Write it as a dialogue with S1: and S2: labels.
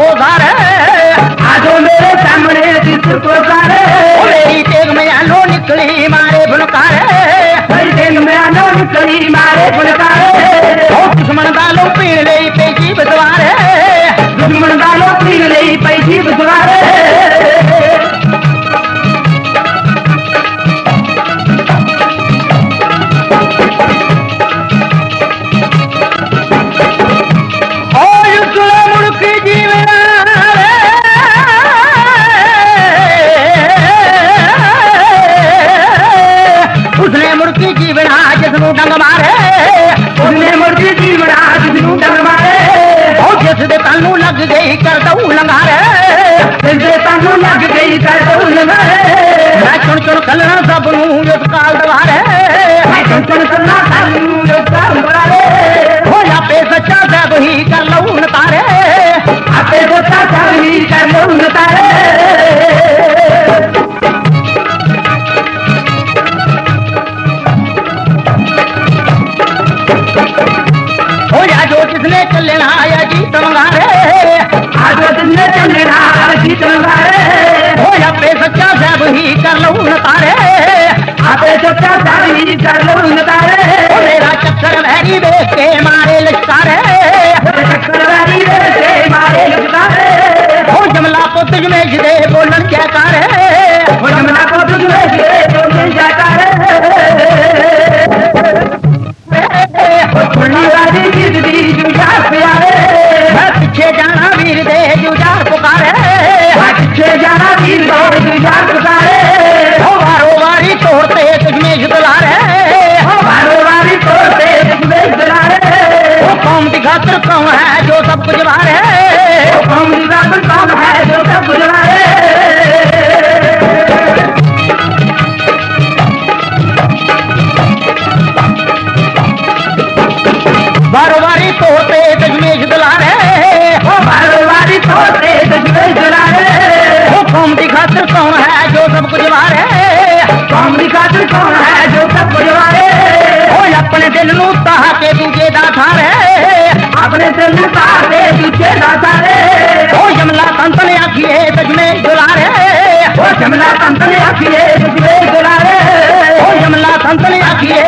S1: को धारे
S2: आजो मेरे सामने चित्र को धारे
S1: मेरी तेग में आलो निकली, मारे भुनकारे।
S2: मेरी तेग में आलो निकली, मारे भुनकारे।
S1: ओ दुश्मन डालो पीड़े, पे जीव द्वार मूर्ति की बिना जिसनू डंग मारे।
S2: उसने मूर्ति की विराज जिसनू डंग मारे।
S1: ओ, जिस दे तानू लग गई कर दऊ लंगारे।
S2: जिस दे तानू लग गई कर दऊ लंगारे।
S1: मैं चुन चुन कलना सब नू इस काल दवारे। कल्याणाय गीतम गारे
S2: आदत ने कल्याणाय गीतम गारे
S1: हो अपे सच्चा सब ही कर लो न तारे
S2: अपे सच्चा सब ही कर लो न तारे ओ
S1: मेरा चक्कर मैरी देख के मारे लचकारे
S2: चक्कर मैरी देख के मारे लचकारे
S1: हो जमला पुत्र में जिदे सबको जवारे।
S2: कौन निकाचर कौन है जो सबको जवारे?
S1: ओए अपने दिल नु के दूजे दाथा रे
S2: अपने दिल नु के दूजे दाथा रे
S1: ओ यमला तंतने आखिए तजमे दुलारे। ओ
S2: जमला तंतने आखिए तजमे दुलारे।
S1: ओ यमला तंतने आखिए